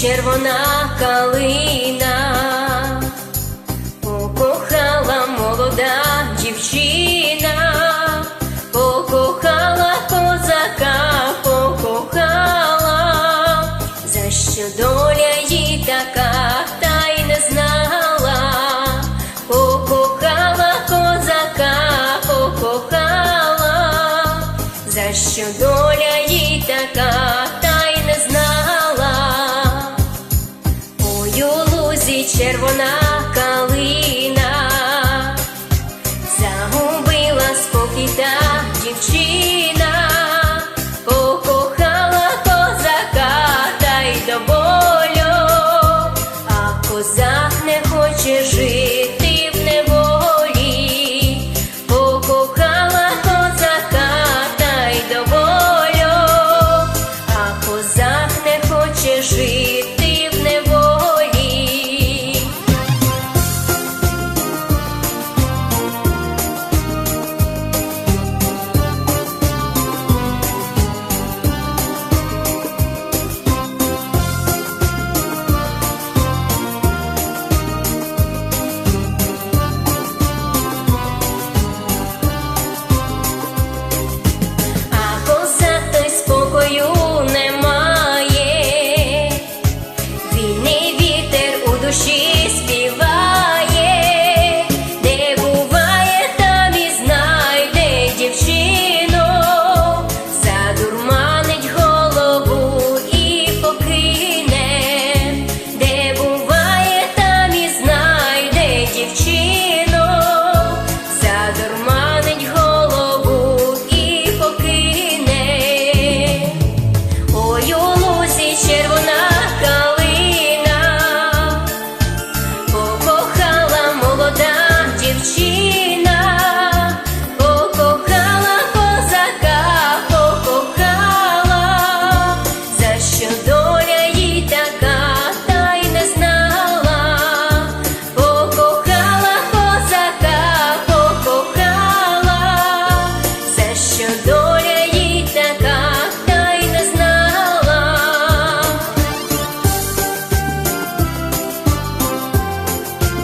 Червона калина, дівчина покохала козака, покохала, за що доля їй така, та й не знала, покохала козака, покохала, за що доля їй та й не знала, у лузі червона. і та дівчина покохала козака та й до болю, а козак не хоче жити.